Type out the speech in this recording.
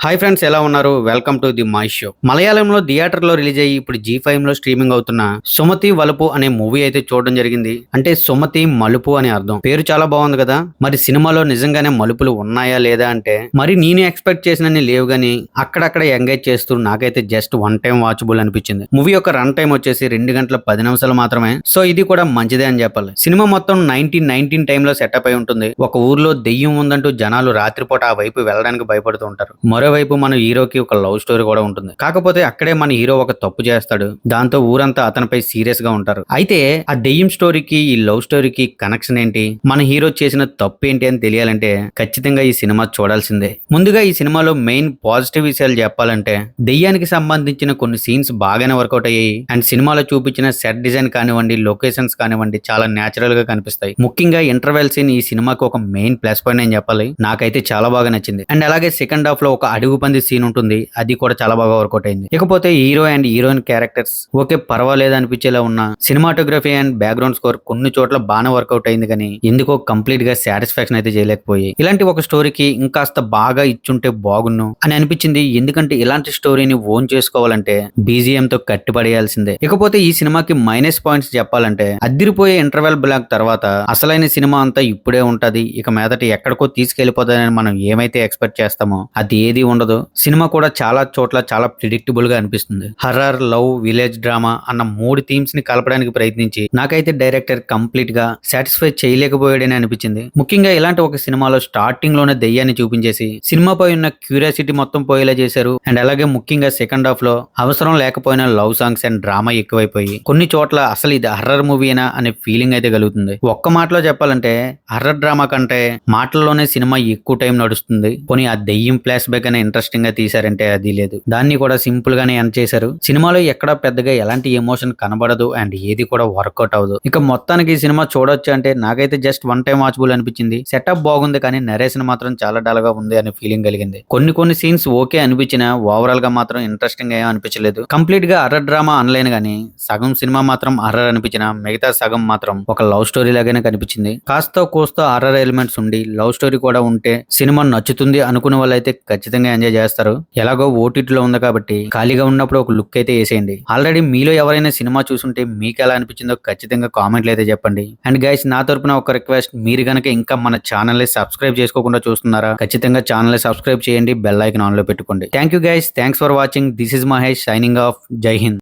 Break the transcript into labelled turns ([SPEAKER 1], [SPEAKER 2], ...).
[SPEAKER 1] Hi friends ఎలా ఉన్నారు? Welcome to the my show మలయాళంలో థియేటర్లో రిలీజ్ అయ్యి ఇప్పుడు జీ ఫైవ్లో స్ట్రీమింగ్ అవుతున్న సుమతి వలుపు అనే మూవీ అయితే చూడడం జరిగింది. అంటే సుమతి మలుపు అని అర్థం. పేరు చాలా బాగుంది కదా? మరి సినిమాలో నిజంగానే మలుపులు ఉన్నాయా లేదా అంటే మరి నేను ఎక్స్పెక్ట్ చేసినని లేవు గానీ అక్కడక్కడ ఎంగేజ్ చేస్తూ నాకైతే జస్ట్ వన్ టైం వాచబుల్ అనిపించింది. మూవీ యొక్క రన్ టైం వచ్చేసి రెండు గంటల పది నిమిషాలు మాత్రమే. సో ఇది కూడా మంచిదే అని చెప్పాలి. సినిమా మొత్తం నైన్టీన్ నైన్టీన్ టైంలో సెటప్ అయి ఉంటుంది. ఒక ఊర్లో దెయ్యం ఉందంటూ జనాలు రాత్రిపూట ఆ వైపు వెళ్ళడానికి భయపడుతూ ఉంటారు. మరో మరోవైపు మన హీరోకి ఒక లవ్ స్టోరీ కూడా ఉంటుంది. కాకపోతే అక్కడే మన హీరో ఒక తప్పు చేస్తాడు. దాంతో ఊరంతా అతనిపై సీరియస్గా ఉంటారు. అయితే ఆ దెయ్యం స్టోరీకి ఈ లవ్ స్టోరీకి కనెక్షన్ ఏంటి? మన హీరో చేసిన తప్పు ఏంటి అని తెలియాలంటే ఖచ్చితంగా ఈ సినిమా చూడాల్సిందే. ముందుగా ఈ సినిమాలో మెయిన్ పాజిటివ్ విషయాలు చెప్పాలంటే దెయ్యానికి సంబంధించిన కొన్ని సీన్స్ బాగానే వర్కౌట్ అయ్యాయి. అండ్ సినిమాలో చూపించిన సెట్ డిజైన్ కానివ్వండి లొకేషన్స్ కానివ్వండి చాలా న్యాచురల్గా కనిపిస్తాయి. ముఖ్యంగా ఇంటర్వెల్ సీన్ ఈ సినిమాకి ఒక మెయిన్ ప్లస్ పాయింట్ అని చెప్పాలి. నాకైతే చాలా బాగా నచ్చింది. అండ్ అలాగే సెకండ్ హాఫ్లో ఒక అడుగు పంది సీన్ ఉంటుంది. అది కూడా చాలా బాగా వర్కౌట్ అయింది. ఇకపోతే hero and heroine characters okay పర్వాలేదు అనిపించేలా ఉన్న సినిమాటోగ్రఫీ అండ్ బ్యాక్గ్రౌండ్ స్కోర్ కొన్ని చోట్ల బాగానే వర్కౌట్ అయింది కానీ ఎందుకో కంప్లీట్గా సాటిస్ఫాక్షన్ అయితే చేయలేకపోయి ఇలాంటి ఒక స్టోరీకి ఇంకాస్త బాగా ఇచ్చుంటే బాగున్ను అని అనిపించింది. ఎందుకంటే ఇలాంటి స్టోరీని ఓన్ చేసుకోవాలంటే బీజిఎం తో కట్టిపడేయాల్సిందే. ఇకపోతే ఈ సినిమాకి మైనస్ పాయింట్స్ చెప్పాలంటే అద్దిరిపోయే ఇంటర్వెల్ బ్లాక్ తర్వాత అసలైన సినిమా అంతా ఇప్పుడే ఉంటది. ఇక మీదట ఎక్కడికో తీసుకెళ్ళిపోతుందని మనం ఏమైతే ఎక్స్పెక్ట్ చేస్తామో అది ఏది ఉండదు. సినిమా కూడా చాలా చోట్ల చాలా ప్రిడిక్టబుల్గా అనిపిస్తుంది. హర్రర్ లవ్ విలేజ్ డ్రామా అన్న మూడు థీమ్స్ని కలపడానికి ప్రయత్నించి నాకైతే డైరెక్టర్ కంప్లీట్గా సాటిస్ఫై చేయలేకపోయాడని అనిపించింది. ముఖ్యంగా ఇలాంటి ఒక సినిమాలో స్టార్టింగ్లోనే దెయ్యాన్ని చూపించేసి సినిమాపై ఉన్న క్యూరియాసిటీ మొత్తం పోయేలా చేశారు. అండ్ అలాగే ముఖ్యంగా సెకండ్ హాఫ్లో అవసరం లేకపోయినా లవ్ సాంగ్స్ అండ్ డ్రామా ఎక్కువైపోయి కొన్ని చోట్ల అసలు ఇది హర్రర్ మూవీనా అనే ఫీలింగ్ అయితే కలుగుతుంది. ఒక్క మాటలో చెప్పాలంటే హర్రర్ డ్రామా కంటే మాటల్లోనే సినిమా ఎక్కువ టైం నడుస్తుంది. పోనీ ఆ దెయ్యం ఫ్లాష్ బ్యాక్ అనే ఇంట్రెస్టింగ్గా తీసారంటే అది లేదు. దాన్ని కూడా సింపుల్ గానే ఎండ్ చేశారు. సినిమాలో ఎక్కడ పెద్దగా ఎలాంటి ఎమోషన్ కనబడదు అండ్ ఏది కూడా వర్కౌట్ అవ్వదు. ఇక మొత్తానికి ఈ సినిమా చూడొచ్చు అంటే నాకైతే జస్ట్ వన్ టైం వాచబుల్ అనిపించింది. సెటప్ బాగుంది కానీ నరేషన్ మాత్రం చాలా డల్గా ఉంది అనే ఫీలింగ్ కలిగింది. కొన్ని కొన్ని సీన్స్ ఓకే అనిపించిన ఓవరాల్గా మాత్రం ఇంట్రెస్టింగ్ ఏం అనిపించలేదు. కంప్లీట్గా అర్ర డ్రామా అనలేను కానీ సగం సినిమా మాత్రం అర్రర్ అనిపించిన మిగతా సగం మాత్రం ఒక లవ్ స్టోరీ లాగానే కనిపించింది. కాస్త కోస్త అర్రర్ ఎలిమెంట్స్ ఉండి లవ్ స్టోరీ కూడా ఉంటే సినిమా నచ్చుతుంది అనుకునే వాళ్ళైతే ఖచ్చితంగా ఎంజాయ్ చేస్తారు. ఎలాగో ఓటీటీలో ఉంది కాబట్టి ఖాళీగా ఉన్నప్పుడు ఒక లుక్ అయితే వేసేయండి. ఆల్రెడీ మీలో ఎవరైనా సినిమా చూసుంటే మీకు ఎలా అనిపించిందో ఖచ్చితంగా కామెంట్లు అయితే చెప్పండి. అండ్ గైస్ నా తరపున ఒక రిక్వెస్ట్ మీరు గనక ఇంకా మన ఛానల్ని సబ్స్క్రైబ్ చేసుకోకుండా చూస్తున్నారా ఖచ్చితంగా ఛానల్ని సబ్స్క్రైబ్ చేయండి బెల్ ఐకన్ ఆన్లో పెట్టుకోండి. Thank you guys thanks for watching this is Mahesh signing off Jai Hind